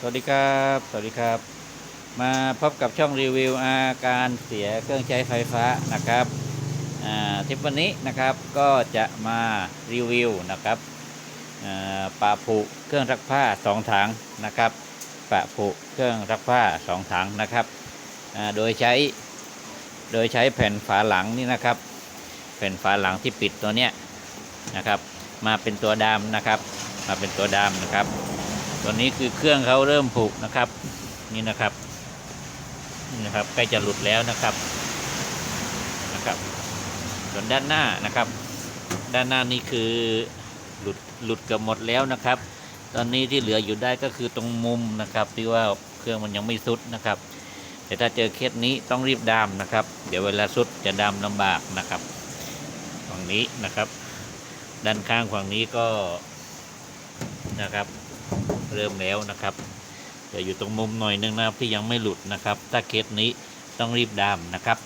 สวัสดีครับ สวัสดีครับ มาพบกับช่องรีวิวอาการเสียเครื่องใช้ไฟฟ้านะครับอ่าทริปวันนี้นะครับก็จะมารีวิวนะครับอ่าปะผุเครื่องซักผ้าสองถังนะครับปะผุเครื่องซักผ้าสองถังนะครับอ่าโดยใช้โดยใช้แผ่นฝาหลังนี่นะครับ แผ่นฝาหลังที่ปิดตัวเนี้ยนะครับ มาเป็นตัวดามนะครับ มาเป็นตัวดามนะครับ ตัวนี้คือเครื่องเขาเริ่มผุนะครับ นี่นะครับ นี่นะครับใกล้จะหลุดแล้วนะครับนะครับ ส่วนด้านหน้านะครับ ด้านหน้านี่คือหลุดหลุดเกือบหมดแล้วนะครับ ตอนนี้ที่เหลืออยู่ได้ก็คือตรงมุมนะครับ ที่ว่าเครื่องมันยังไม่สุดนะครับ แต่ถ้าเจอเคสนี้ต้องรีบดามนะครับ เดี๋ยวเวลาสุดจะดามลำบากนะครับฝั่งนี้นะครับ ด้านข้างฝั่งนี้ก็นะครับ เริ่มแล้วนะครับจะอยู่ตรงมุมหน่อยนึงนะครับที่ยังไม่หลุดนะครับ ถ้าเคสนี้ต้องรีบดามนะครับ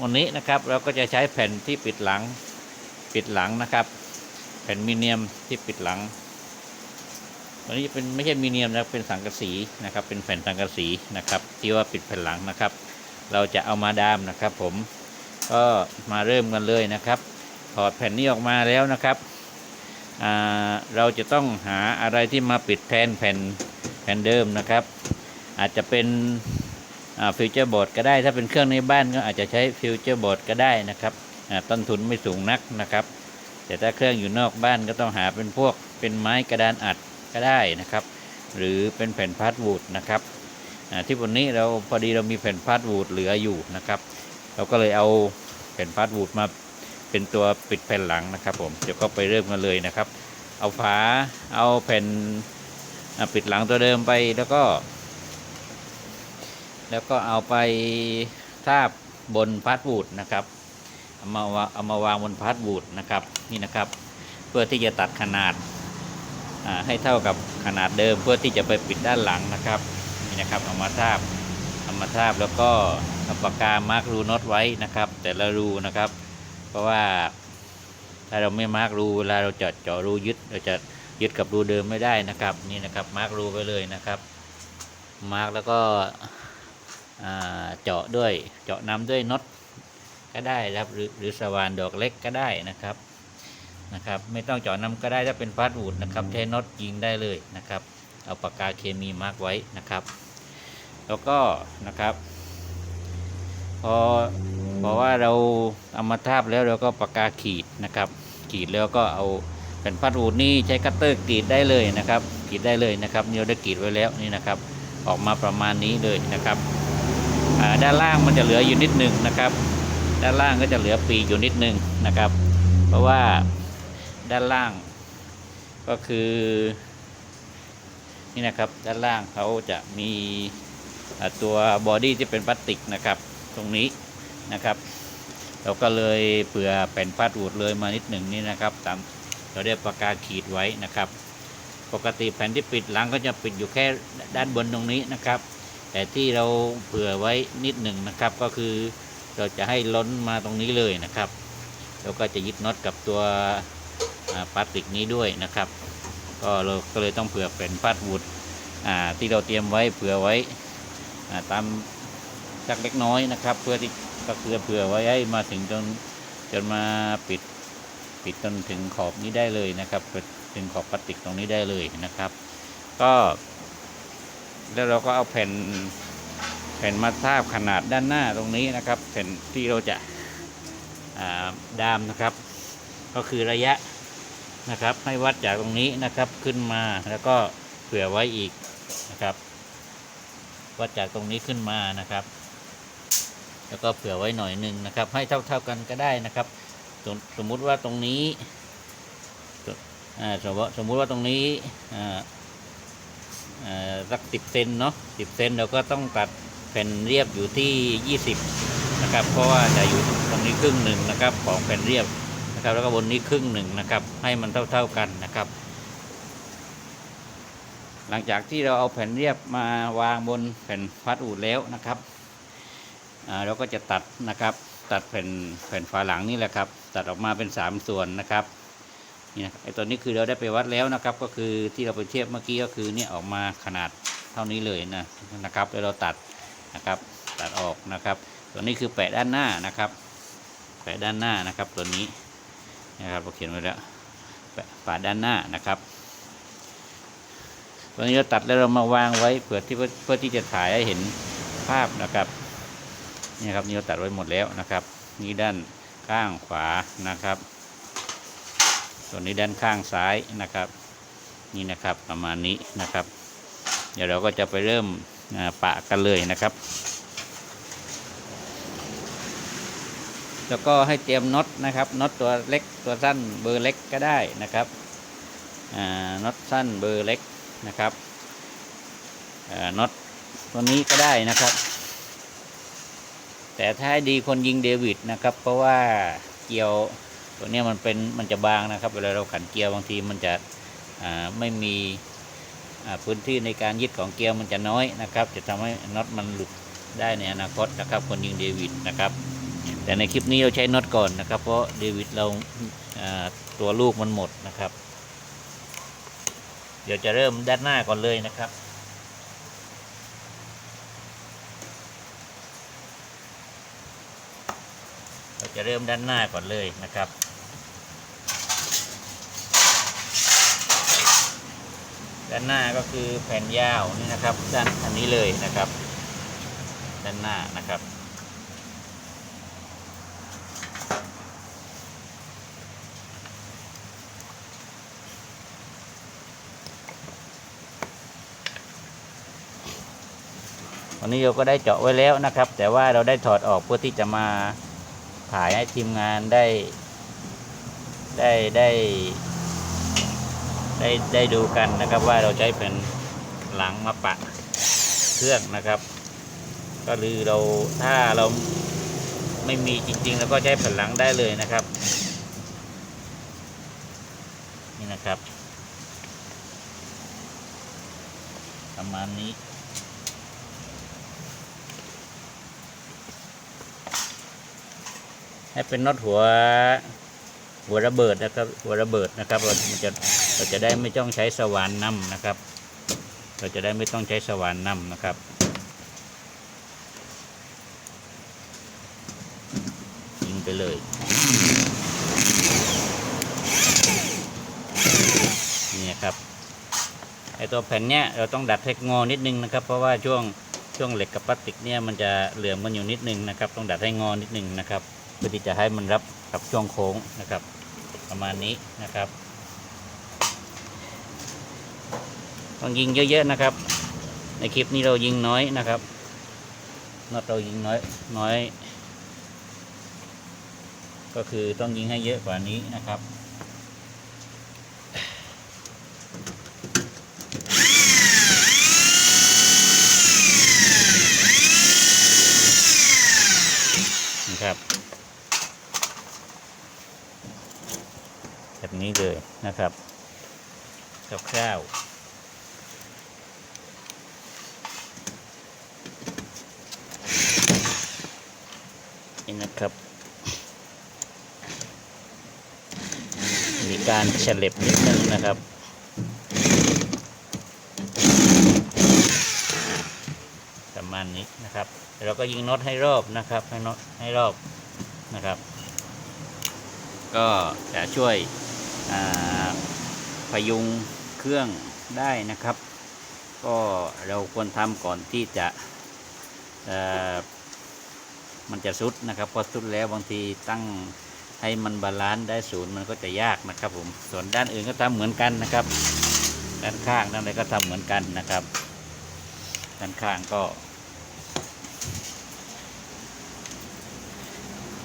วันนี้นะครับเราก็จะใช้แผ่นที่ปิดหลังปิดหลังนะครับ แผ่นมีเนียมที่ปิดหลังวันนี้เป็นไม่ใช่มีเนียมนะเป็นสังกะสีนะครับ เป็นแผ่นสังกะสีนะครับ ที่ว่าปิดแผ่นหลังนะครับ เราจะเอามาดามนะครับ ผมก็มาเริ่มกันเลยนะครับถอดแผ่นนี้ออกมาแล้วนะครับ เราจะต้องหาอะไรที่มาปิดแทนแผ่นแผ่นเดิมนะครับ อาจจะเป็นฟิวเจอร์บอร์ดก็ได้ ถ้าเป็นเครื่องในบ้านก็อาจจะใช้ฟิวเจอร์บอร์ดก็ได้นะครับต้นทุนไม่สูงนักนะครับ แต่ถ้าเครื่องอยู่นอกบ้านก็ต้องหาเป็นพวกเป็นไม้กระดานอัดก็ได้นะครับ หรือเป็นแผ่นพาสวูดนะครับที่วันนี้เราพอดีเรามีแผ่นพาสวูดเหลืออยู่นะครับ เราก็เลยเอาแผ่นพาสวูดมา เป็นตัวปิดแผ่นหลังนะครับผมเดี๋ยวก็ไปเริ่มกันเลยนะครับ เอาฝาเอาแผ่นปิดหลังตัวเดิมไปแล้วก็ แล้วก็เอาไปทาบบนพาสวูดนะครับเอามาวาเอามาวางบนพาสวูดนะครับนี่นะครับ เพื่อที่จะตัดขนาดให้เท่ากับขนาดเดิมเพื่อที่จะไปปิดด้านหลังนะครับนี่นะครับเอามาทาบเอามาทาบแล้วก็เอาปากกามาร์กรูน็อตไว้นะครับ แต่ละรูนะครับ เพราะว่าถ้าเราไม่มาร์กรูเวลาเราจะเจาะรูยึดเราจะยึดกับรูเดิมไม่ได้นะครับนี่นะครับมาร์กรูไปเลยนะครับมาร์กแล้วก็เจาะด้วยเจาะนำด้วยน็อตก็ได้นะครับหรือหรือสว่านดอกเล็กก็ได้นะครับนะครับ ไม่ต้องเจาะนำก็ได้ถ้าเป็นพาสวูดนะครับใช้น็อตยิงได้เลยนะครับ เอาปากกาเคมีมาร์กไว้นะครับ แล้วก็นะครับ พอ เพอว่าเราเอามาทาบแล้วเราก็ปากกาขีดนะครับ ขีดแล้วก็เอาแผ่นพัดวูดนี่ใช้คัตเตอร์กรีดได้เลยนะครับกรีดได้เลยนะครับนี่เราได้กรีดไว้แล้วนี่นะครับ ออกมาประมาณนี้เลยนะครับด้านล่างมันจะเหลืออยู่นิดหนึงนะครับ ด้านล่างก็จะเหลือปีอยู่นิดหนึงนะครับ เพราะว่าด้านล่างก็คือนี่นะครับด้านล่างเขาจะมีตัวบอดี้ที่เป็นพลาสติกนะครับ ตรงนี้ นะครับ เราก็เลยเผื่อแผ่นพาดอูดเลยมานิดหนึ่งนี่นะครับตามเราได้ประกาขีดไว้นะครับ ปกติแผ่นที่ปิดหลังก็จะปิดอยู่แค่ด้านบนตรงนี้นะครับ แต่ที่เราเผื่อไว้นิดหนึ่งนะครับก็คือเราจะให้ล้นมาตรงนี้เลยนะครับ แล้วก็จะยึดน็อตกับตัวพลาสติกนี้ด้วยนะครับ ก็เราก็เลยต้องเผื่อแผ่นพาดวูดที่เราเตรียมไว้เผื่อไว้ตามสักเล็กน้อยนะครับ เพื่อที่ ก็คือเผื่อไว้ให้มาถึงจนจนมาปิดปิดจนถึงขอบนี้ได้เลยนะครับถึงขอบพลาสติกตรงนี้ได้เลยนะครับ ก็ แล้วเราก็เอาแผ่นแผ่นมาทราบขนาดด้านหน้าตรงนี้นะครับ แผ่นที่เราจะาดามนะครับ ก็คือระยะนะครับ ให้วัดจากตรงนี้นะครับขึ้นมาแล้วก็เผื่อไว้อีกนะครับ วัดจากตรงนี้ขึ้นมานะครับ แล้วก็เผื่อไว้หน่อยหนึ่งนะครับ ให้เท่าๆกันก็ได้นะครับ สมสมมุติว่าตรงนี้สมมติสมมุติว่าตรงนี้สักสิบเซนเนาะสิบเซนเราก็ต้องตัดแผ่นเรียบอยู่ที่ยี่สิบนะครับ เพราะว่าจะอยู่ตรงนี้ครึ่งหนึ่งนะครับ ของแผ่นเรียบนะครับ แล้วก็บนนี้ครึ่งหนึ่งนะครับ ให้มันเท่า ๆกันนะครับ หลังจากที่เราเอาแผ่นเรียบมาวางบนแผ่นพัดอูดแล้วนะครับ เราก็จะตัดนะครับ ตัดแผ่นแผ่นฝาหลังนี่แหละครับ ตัดออกมาเป็นสามส่วนนะครับนี่นะไอตัวนี้คือเราได้ไปวัดแล้วนะครับ ก็คือที่เราไปเทียบเมื่อกี้ก็คือเนี่ยออกมาขนาดเท่านี้เลยนะนะครับ แล้วเราตัดนะครับ ตัดออกนะครับ ตัวนี้คือแปะด้านหน้านะครับ แปะด้านหน้านะครับ ตัวนี้นะครับเราเขียนไว้แล้วแปะฝาด้านหน้านะครับตัวนี้เราตัดแล้วเรามาวางไว้เพื่อที่เพื่อที่จะถ่ายให้เห็นภาพนะครับ นี่ครับนี่เราตัดไว้หมดแล้วนะครับ นี่ด้านข้างขวานะครับ ส่วนนี้ด้านข้างซ้ายนะครับ นี่นะครับประมาณนี้นะครับ เดี๋ยวเราก็จะไปเริ่มปะกันเลยนะครับ แล้วก็ให้เตรียมน็อตนะครับน็อตตัวเล็กตัวสั้นเบอร์เล็กก็ได้นะครับน็อตสั้นเบอร์เล็กนะครับน็อตตัวนี้ก็ได้นะครับ แต่ถ้าให้ดีคนยิงเดวิดนะครับ เพราะว่าเกียวตัวนี้มันเป็นมันจะบางนะครับเวลาเราขันเกียร์บางทีมันจะไม่มีพื้นที่ในการยึดของเกียร์มันจะน้อยนะครับ จะทำให้น็อตมันหลุดได้ในอนาคตนะครับคนยิงเดวิดนะครับแต่ในคลิปนี้เราใช้น็อตก่อนนะครับ เพราะเดวิดเราอ่าตัวลูกมันหมดนะครับ เดี๋ยวจะเริ่มด้านหน้าก่อนเลยนะครับ เรา จะเริ่มด้านหน้าก่อนเลยนะครับ ด้านหน้าก็คือแผ่นยาวนี่นะครับ ด้านอันนี้เลยนะครับ ด้านหน้านะครับวันนี้เราก็ได้เจาะไว้แล้วนะครับ แต่ว่าเราได้ถอดออกเพื่อที่จะมา ถ่ายให้ทีมงานได้ ได้ได้ ได้ได้ดูกันนะครับว่าเราใช้เป็นหลังมาปะเครื่องนะครับ ก็คือเราถ้าเราไม่มีจริงๆเราก็ใช้แผ่นหลังได้เลยนะครับ นี่นะครับ ประมาณนี้ ให้เป็นน็อตหัวหัวระเบิดนะครับหัวระเบิดนะครับเราจะเราจะได้ไม่ต้องใช้สว่านนำนะครับ เราจะได้ไม่ต้องใช้สว่านนำนะครับยิงไปเลยนี่ครับไอตัวแผ่นเนี้ยเราต้องดัดให้งอนิดนึงนะครับ เพราะว่าช่วงช่วงเหล็กกับพลาสติกเนี่ยมันจะเหลื่อมกันอยู่นิดนึงนะครับ ต้องดัดให้งอนิดนึงนะครับ พื่อที่จะให้มันรับกับช่วงโค้งนะครับ ประมาณนี้นะครับต้องยิงเยอะๆนะครับ ในคลิปนี้เรายิงน้อยนะครับน็อตเรายิงน้อยน้อย ก็คือต้องยิงให้เยอะกว่านี้นะครับนะครับ นี้เลยนะครับคร่าวๆนี่นะครับมีการเฉล็บนิดนึงนะครับประมาณนี้นะครับ เราก็ยิงน็อตให้รอบนะครับให้น็อตให้รอบนะครับ ก็จะช่วย พยุงเครื่องได้นะครับ ก็เราควรทำก่อนที่จะมันจะสุดนะครับพอสุดแล้วบางทีตั้งให้มันบาลานซ์ได้ศูนย์มันก็จะยากนะครับผมส่วนด้านอื่นก็ทำเหมือนกันนะครับ ด้านข้างด้านอะไรก็ทำเหมือนกันนะครับ ด้านข้างก็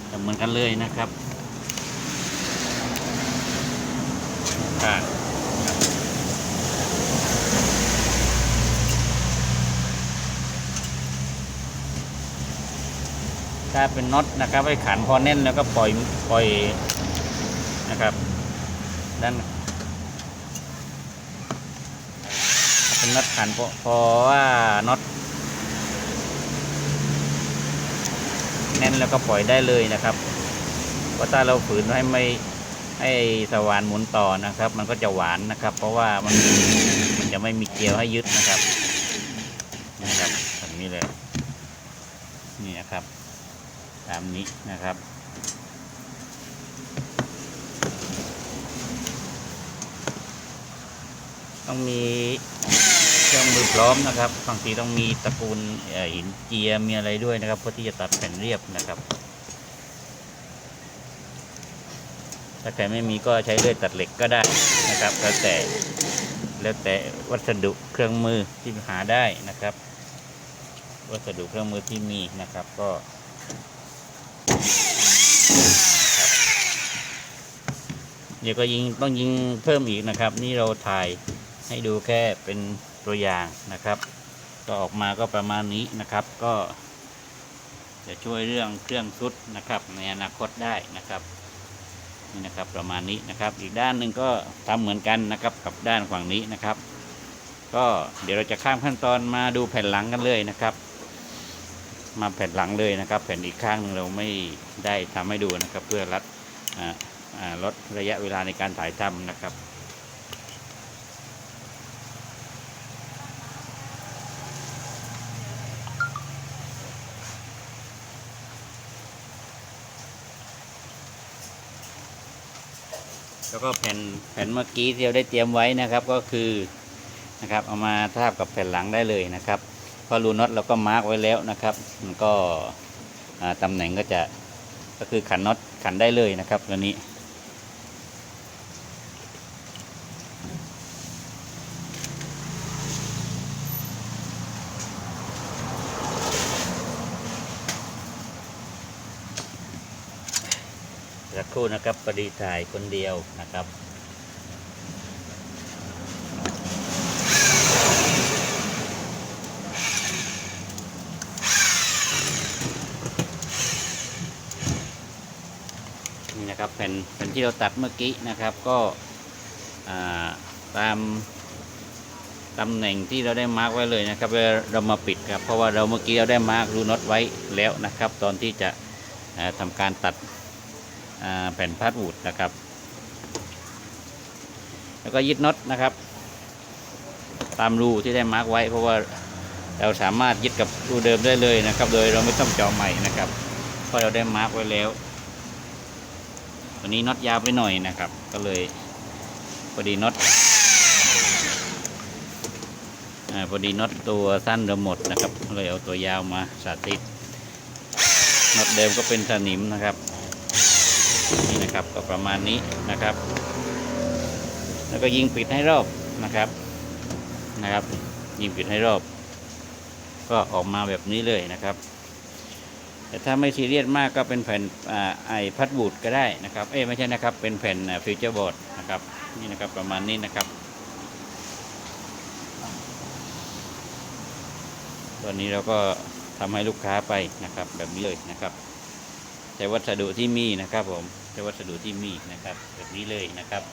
ทำเหมือนกันเลยนะครับ ข้าถ้าเป็นน็อตนะครับให้ขันพอแน่นแล้วก็ปล่อยปล่อยนะครับด้านเป็นน็อตขันพอพอว่าน็อตแน่นแล้วก็ปล่อยได้เลยนะครับเพราะถ้าเราฝืนให้ไม่ ให้สว่านหมุนต่อนะครับ มันก็จะหวานนะครับ เพราะว่ามันมันจะไม่มีเกลียวให้ยึดนะครับนี่นะครับแบบนี้เลยนี่นะครับ ตามนี้นะครับต้องมีเครื่องมือพร้อมนะครับบางทีต้องมีตระกูลหินเจียมีอะไรด้วยนะครับเพื่อที่จะตัดแผ่นเรียบนะครับ ถ้าใครไม่มีก็ใช้เลื่อยตัดเหล็กก็ได้นะครับ แล้วแต่แล้วแต่วัสดุเครื่องมือที่หาได้นะครับ วัสดุเครื่องมือที่มีนะครับก็เดี๋ยวก็ยิงต้องยิงเพิ่มอีกนะครับ นี่เราถ่ายให้ดูแค่เป็นตัวอย่างนะครับก็ออกมาก็ประมาณนี้นะครับ ก็จะช่วยเรื่องเครื่องซุดนะครับ ในอนาคตได้นะครับ นี่นะครับประมาณนี้นะครับ อีกด้านหนึ่งก็ทำเหมือนกันนะครับกับด้านฝั่งนี้นะครับ ก็เดี๋ยวเราจะข้ามขั้นตอนมาดูแผ่นหลังกันเลยนะครับ มาแผ่นหลังเลยนะครับ แผ่นอีกข้างหนึงเราไม่ได้ทำให้ดูนะครับ เพื่อรัดลดระยะเวลาในการถ่ายทำนะครับ แล้วก็แผ่นแผ่นเมื่อกี้ที่เราได้เตรียมไว้นะครับก็คือนะครับเอามาทาบกับแผ่นหลังได้เลยนะครับพอรูน็อตเราก็มาร์กไว้แล้วนะครับ มันก็ตำแหน่งก็จะก็คือขันน็อตขันได้เลยนะครับตัวนี้ นะครับพอดีถ่ายคนเดียวนะครับนี่นะครับแผ่นแผ่นที่เราตัดเมื่อกี้นะครับก็าตามตำแหน่งที่เราได้มาร์กไว้เลยนะครับเรามาปิดครับเพราะว่าเราเมื่อกี้เราได้มาร์กรูน็อตไว้แล้วนะครับ ตอนที่จะอ่าทำการตัด แผ่นพาสวูดนะครับ แล้วก็ยึดน็อตนะครับ ตามรูที่ได้มาร์กไว้ เพราะว่าเราสามารถยึดกับรูเดิมได้เลยนะครับ โดยเราไม่ต้องเจาะใหม่นะครับเพราะเราได้มาร์กไว้แล้วตัวนี้น็อตยาวไปหน่อยนะครับ ก็เลยพอดีน็อตอพอดีน็อตตัวสั้นเราหมดนะครับก็เลยเอาตัวยาวมาสาธิตน็อตเดิมก็เป็นสนิมนะครับ นี่นะครับก็ประมาณนี้นะครับ แล้วก็ยิงปิดให้รอบนะครับนะครับ ยิงปิดให้รอบ ก็ออกมาแบบนี้เลยนะครับ แต่ถ้าไม่ซีเรียสมากก็เป็นแผ่นอไอพัดบูดก็ได้นะครับเอ้ไม่ใช่นะครับ เป็นแผ่นฟิวเจอร์บอร์ดนะครับนี่นะครับประมาณนี้นะครับตัวนี้เราก็ทำให้ลูกค้าไปนะครับแบบนี้เลยนะครับ ใช้วัสดุที่มีนะครับผมใช้วัสดุที่มีนะครับแบบนี้เลยนะครับ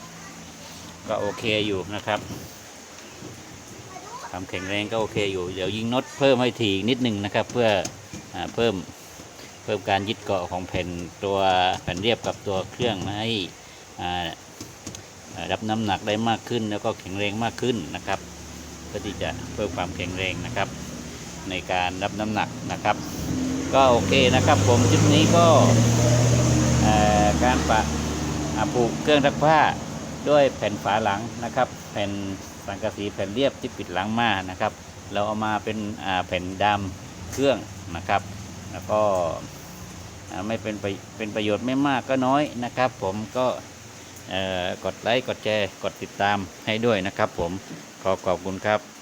ก็โอเคอยู่นะครับความแข็งแรงก็โอเคอยู่เดี๋ยวยิงน็อตเพิ่มให้ถี่อีกนิดหนึ่งนะครับ เพื่ออเพิ่มเพิ่มการยึดเกาะของแผ่นตัวแผ่นเรียบกับตัวเครื่องให้รับน้ำหนักได้มากขึ้น แล้วก็แข็งแรงมากขึ้นนะครับเพื่อที่จะเพิ่มความแข็งแรงนะครับ ในการรับน้ำหนักนะครับ ก็โอเคนะครับ ผมคลิปนี้ก็การปะปลูกเครื่องซักผ้าด้วยแผ่นฝาหลังนะครับ แผ่นสังกะสีแผ่นเรียบที่ปิดหลังมานะครับ เราเอามาเป็นแผ่นดำเครื่องนะครับ แล้วก็ไม่เป็นปเป็นประโยชน์ไม่มากก็น้อยนะครับ ผมก็กดไลค์กดแชร์กดติดตามให้ด้วยนะครับ ผมขอขอบคุณครับ